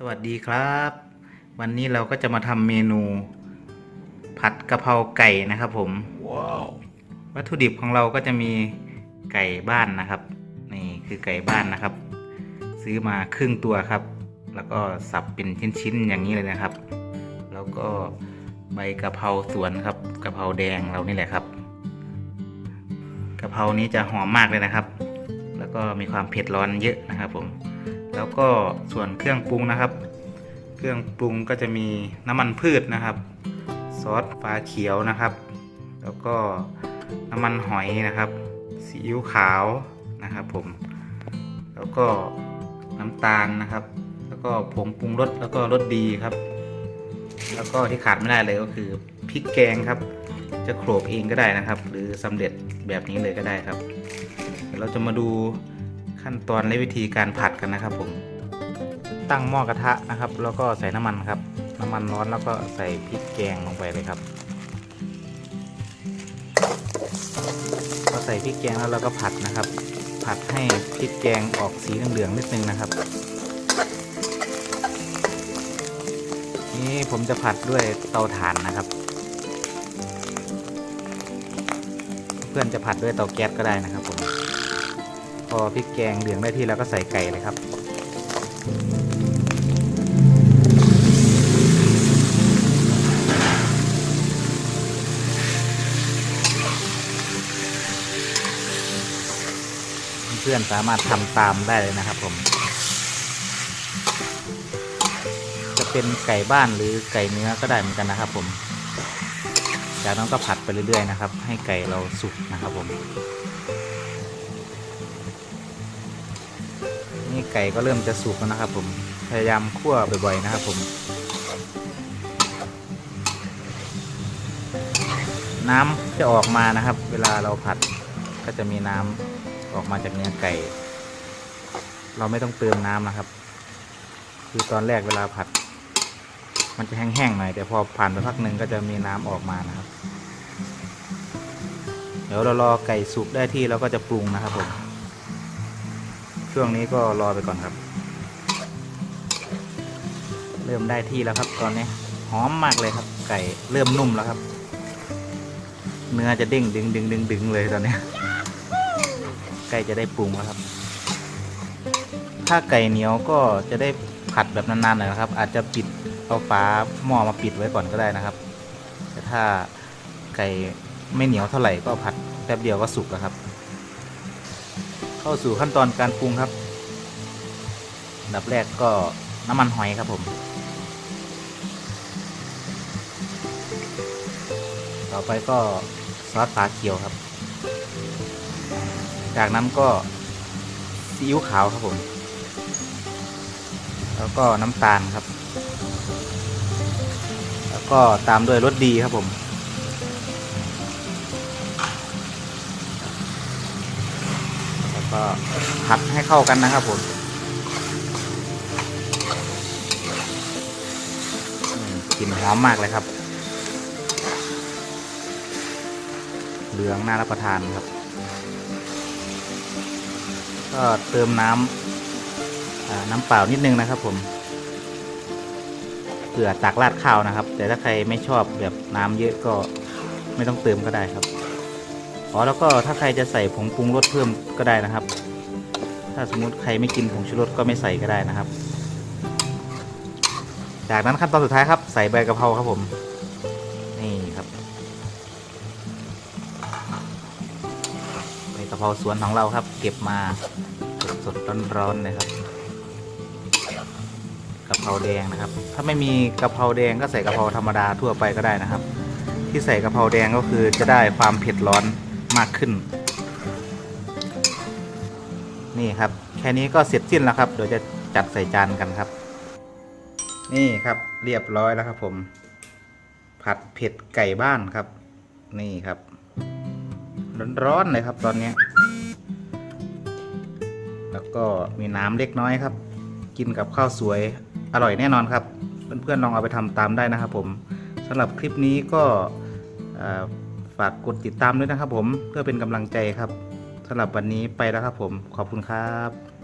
สวัสดีครับ วันนี้เราก็จะมาทำเมนู ผัดกะเพราไก่นะครับผมวัตถุดิบของเราก็จะมีไก่บ้านนะครับ นี่คือไก่บ้านนะครับ ซื้อมาครึ่งตัวครับ แล้วก็สับเป็นชิ้นๆอย่างนี้เลยนะครับ แล้วก็ใบกะเพราสวนครับกะเพราแดงเรานี่แหละครับกะเพรานี้จะหอมมากเลยนะครับ แล้วก็มีความเผ็ดร้อนเยอะนะครับผม แล้วก็ส่วนเครื่องปรุงนะครับ เครื่องปรุงก็จะมีน้ำมันพืชนะครับ ซอสปลาเขียวนะครับ แล้วก็น้ำมันหอยนะครับซีอิ๊วขาวนะครับผม แล้วก็น้ำตาลนะครับ แล้วก็ผงปรุงรสแล้วก็รสดีครับ แล้วก็ที่ขาดไม่ได้เลยก็คือพริกแกงครับ จะโขลกเองก็ได้นะครับ หรือสำเร็จแบบนี้เลยก็ได้ครับเดี๋ยวเราจะมาดู ขั้นตอนและวิธีการผัดกันนะครับผม ตั้งหม้อกระทะนะครับ แล้วก็ใส่น้ำมันครับ น้ำมันร้อนแล้วก็ใส่พริกแกงลงไปเลยครับพอใส่พริกแกงแล้วเราก็ผัดนะครับ ผัดให้พริกแกงออกสีเหลืองๆนิดนึงนะครับนี่ผมจะผัดด้วยเตาถ่านนะครับ เพื่อนจะผัดด้วยเตาแก๊สก็ได้นะครับผม พอพริกแกงเหลืองได้ที่แล้วก็ใส่ไก่เลยครับเพื่อนสามารถทำตามได้เลยนะครับผม จะเป็นไก่บ้านหรือไก่เนื้อก็ได้เหมือนกันนะครับผม จากนั้นก็ผัดไปเรื่อยๆนะครับ ให้ไก่เราสุกนะครับผม นี่ไก่ก็เริ่มจะสุกแล้วนะครับ ผมพยายามคั่วบ่อยๆนะครับ ผม น้ำจะออกมานะครับ เวลาเราผัดก็จะมีน้ำออกมาจากเนื้อไก่ เราไม่ต้องเติมน้ำนะครับ คือตอนแรกเวลาผัด มันจะแห้งๆหน่อยแต่พอผ่านไปพักหนึ่งก็จะมีน้ำออกมานะครับ เดี๋ยวเรารอไก่สุกได้ที่เราก็จะปรุงนะครับผม ช่วงนี้ก็รอไปก่อนครับ เริ่มได้ที่แล้วครับตอนนี้หอมมากเลยครับ ไก่เริ่มนุ่มแล้วครับ เนื้อจะเด้งดึงดึงดึงดึงเลยตอนนี้ใกล้จะได้ปรุงแล้วครับ ถ้าไก่เหนียวก็จะได้ผัดแบบนานๆหน่อยนะครับ อาจจะปิดเอาฝาหม้อมาปิดไว้ก่อนก็ได้นะครับ แต่ถ้าไก่ไม่เหนียวเท่าไหร่ก็ผัดแป๊บเดียวก็สุกแล้วครับ เข้าสู่ขั้นตอนการปรุงครับอันดับแรกก็น้ำมันหอยครับผม ต่อไปก็ซอสปลาเขียวครับ จากนั้นก็ซีอิ๊วขาวครับผม แล้วก็น้ำตาลครับ แล้วก็ตามด้วยรสดีครับผม ผัดให้เข้ากันนะครับผมกลิ่นหอมมากเลยครับ เหลืองน่ารับประทานครับ ก็เติมน้ำน้ำเปล่านิดนึงนะครับ ผมเผื่อตักราดข้าวนะครับ แต่ถ้าใครไม่ชอบแบบน้ำเยอะก็ไม่ต้องเติมก็ได้ครับอ๋อแล้วก็ถ้าใครจะใส่ผงปรุงรสเพิ่มก็ได้นะครับ ถ้าสมมุติใครไม่กินผงชูรสก็ไม่ใส่ก็ได้นะครับ จากนั้นขั้นตอนสุดท้ายครับ ใส่ใบกะเพราครับผม นี่ครับใบกะเพราสวนของเราครับ เก็บมาสดๆร้อนๆเลยครับกะเพราแดงนะครับ ถ้าไม่มีกะเพราแดงก็ใส่กะเพราธรรมดาทั่วไปก็ได้นะครับ ที่ใส่กะเพราแดงก็คือจะได้ความเผ็ดร้อนมากขึ้น นี่ครับ แค่นี้ก็เสร็จสิ้นแล้วครับ เดี๋ยวจะจัดใส่จานกันครับ นี่ครับเรียบร้อยแล้วครับผม ผัดเผ็ดไก่บ้านครับ นี่ครับร้อนๆเลยครับตอนนี้ แล้วก็มีน้ำเล็กน้อยครับ กินกับข้าวสวยอร่อยแน่นอนครับ เพื่อนๆลองเอาไปทำตามได้นะครับผมสำหรับคลิปนี้ก็ฝากกดติดตามด้วยนะครับผมเพื่อเป็นกำลังใจครับ สำหรับวันนี้ไปแล้วครับผม ขอบคุณครับ